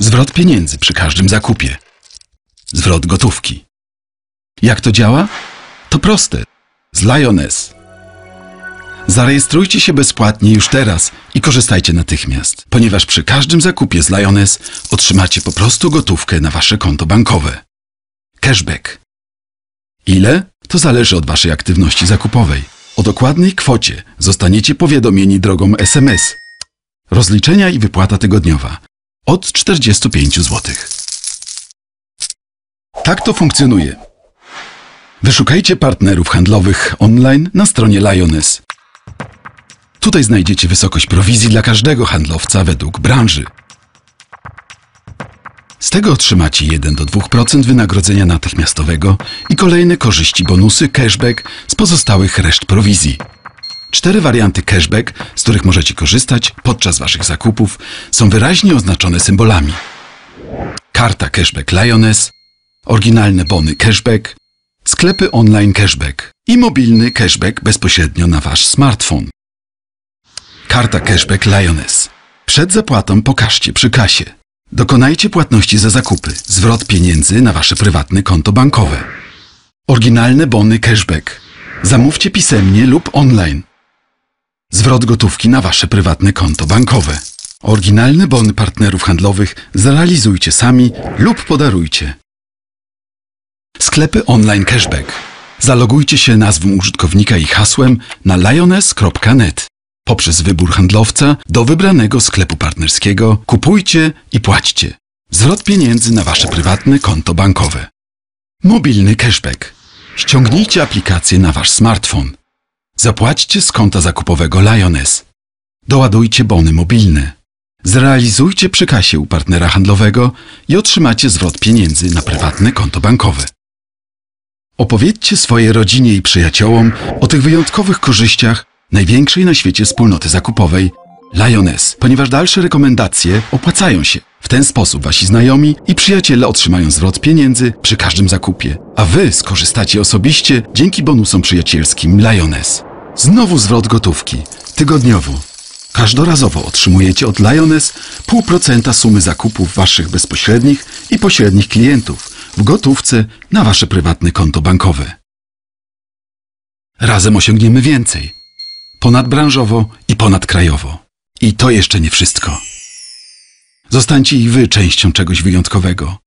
Zwrot pieniędzy przy każdym zakupie. Zwrot gotówki. Jak to działa? To proste. Z Lioness. Zarejestrujcie się bezpłatnie już teraz i korzystajcie natychmiast, ponieważ przy każdym zakupie z Lioness otrzymacie po prostu gotówkę na wasze konto bankowe. Cashback. Ile? To zależy od waszej aktywności zakupowej. O dokładnej kwocie zostaniecie powiadomieni drogą SMS. Rozliczenia i wypłata tygodniowa od 45 zł. Tak to funkcjonuje. Wyszukajcie partnerów handlowych online na stronie Lioness. Tutaj znajdziecie wysokość prowizji dla każdego handlowca według branży. Z tego otrzymacie 1 do 2% wynagrodzenia natychmiastowego i kolejne korzyści, bonusy, cashback z pozostałych reszt prowizji. Cztery warianty cashback, z których możecie korzystać podczas Waszych zakupów, są wyraźnie oznaczone symbolami. Karta cashback Lioness, oryginalne bony cashback, sklepy online cashback i mobilny cashback bezpośrednio na Wasz smartfon. Karta cashback Lioness. Przed zapłatą pokażcie przy kasie. Dokonajcie płatności za zakupy, zwrot pieniędzy na Wasze prywatne konto bankowe. Oryginalne bony cashback. Zamówcie pisemnie lub online. Zwrot gotówki na Wasze prywatne konto bankowe. Oryginalne bony partnerów handlowych zrealizujcie sami lub podarujcie. Sklepy online cashback. Zalogujcie się nazwą użytkownika i hasłem na lioness.net. Poprzez wybór handlowca do wybranego sklepu partnerskiego kupujcie i płaćcie. Zwrot pieniędzy na Wasze prywatne konto bankowe. Mobilny cashback. Ściągnijcie aplikację na Wasz smartfon. Zapłaćcie z konta zakupowego Lioness. Doładujcie bony mobilne. Zrealizujcie przy kasie u partnera handlowego i otrzymacie zwrot pieniędzy na prywatne konto bankowe. Opowiedzcie swojej rodzinie i przyjaciołom o tych wyjątkowych korzyściach największej na świecie wspólnoty zakupowej Lioness, ponieważ dalsze rekomendacje opłacają się. W ten sposób wasi znajomi i przyjaciele otrzymają zwrot pieniędzy przy każdym zakupie, a wy skorzystacie osobiście dzięki bonusom przyjacielskim Lioness. Znowu zwrot gotówki, tygodniowo. Każdorazowo otrzymujecie od Lioness 0,5% sumy zakupów waszych bezpośrednich i pośrednich klientów w gotówce na wasze prywatne konto bankowe. Razem osiągniemy więcej. Ponadbranżowo i ponadkrajowo. I to jeszcze nie wszystko. Zostańcie i wy częścią czegoś wyjątkowego.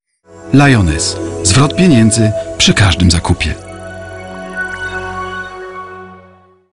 Lioness. Zwrot pieniędzy przy każdym zakupie.